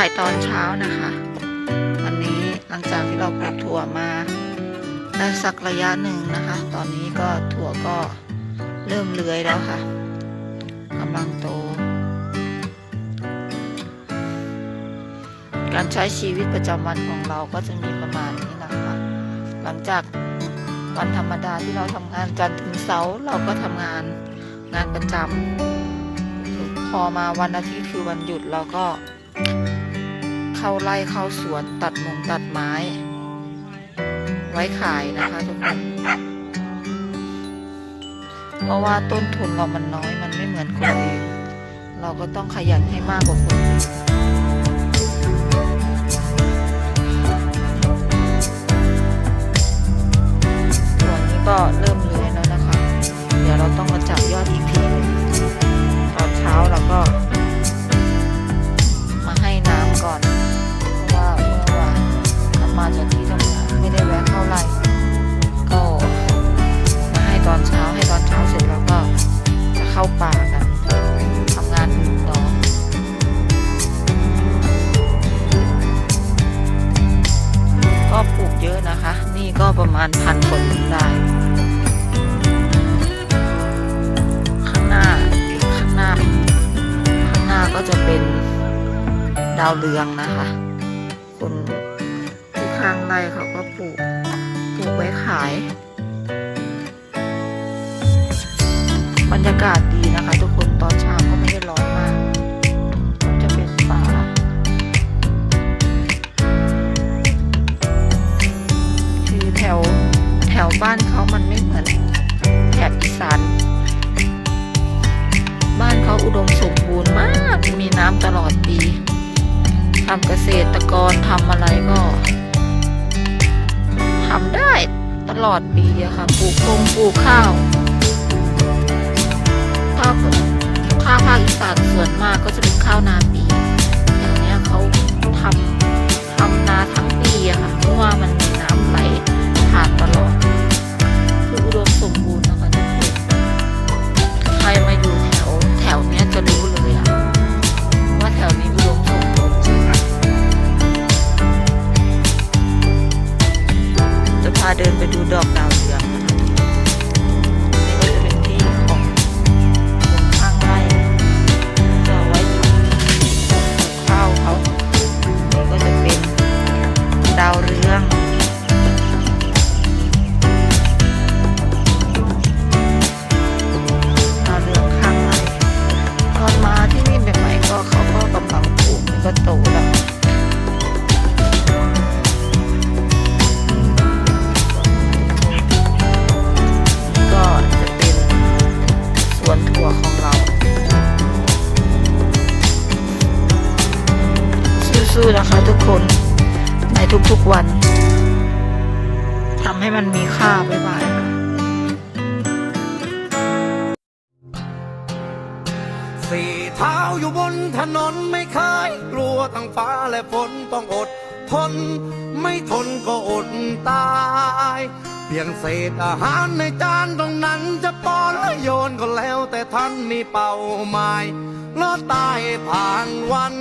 ถ่ายตอนเช้านะคะ วันนี้หลังจากที่เราปลูกถั่วมาได้สักระยะหนึ่งนะคะ ตอนนี้ก็ถั่วก็เริ่มเลื้อยแล้วค่ะกำลังโต การใช้ชีวิตประจำวันของเราก็จะมีประมาณนี้นะคะ หลังจากวันธรรมดาที่เราทำงานจันทร์ถึงเสาร์เราก็ทำงานงานประจำพอมาวันอาทิตย์คือวันหยุดเราก็ เข้าไร่เข้าสวนตัดมงตัดไม้ ไว้ขายนะคะทุกคนเพราะว่าต้นทุนเรามันน้อยมันไม่เหมือนคนอื่นเราก็ต้องขยันให้มากกว่าคนอื่น ก็ปลูกเยอะนะคะ นี่ก็ประมาณพันคนได้ ข้างหน้า ข้างหน้า ข้างหน้าก็จะเป็นดาวเรืองนะคะ คนที่ข้างไร่เขาก็ปลูก ปลูกไว้ขาย บรรยากาศดีนะคะ ทุกคนตอนเช้า บ้านเขามันไม่เหมือนแถบอีสานบ้านเขาอุดมสมบูรณ์มาก มีน้ำตลอดปีทำเกษตรกรทำอะไรก็ทำได้ตลอดปีอะค่ะ ปลูกพงปลูกข้าวถ้าถ้าภาคอีสานส่วนมากก็จะเป็นข้าวนาปีอย่างเนี้ยเขาทำ ไปดูดอกดาวเรือง สู้ๆนะคะทุกคนในทุกๆวันทำให้มันมีค่าบ๊ายบายค่ะสี่เท้าอยู่บนถนนไม่เคยกลัวทั้งฟ้าและฝนต้องอดทน ไม่ทนก็อดตายเพียงเศษอาหารในจานตรงนั้นจะปอนและโยนก็แล้วแต่ท่านมีเป้าหมายแล้วตายผ่านวัน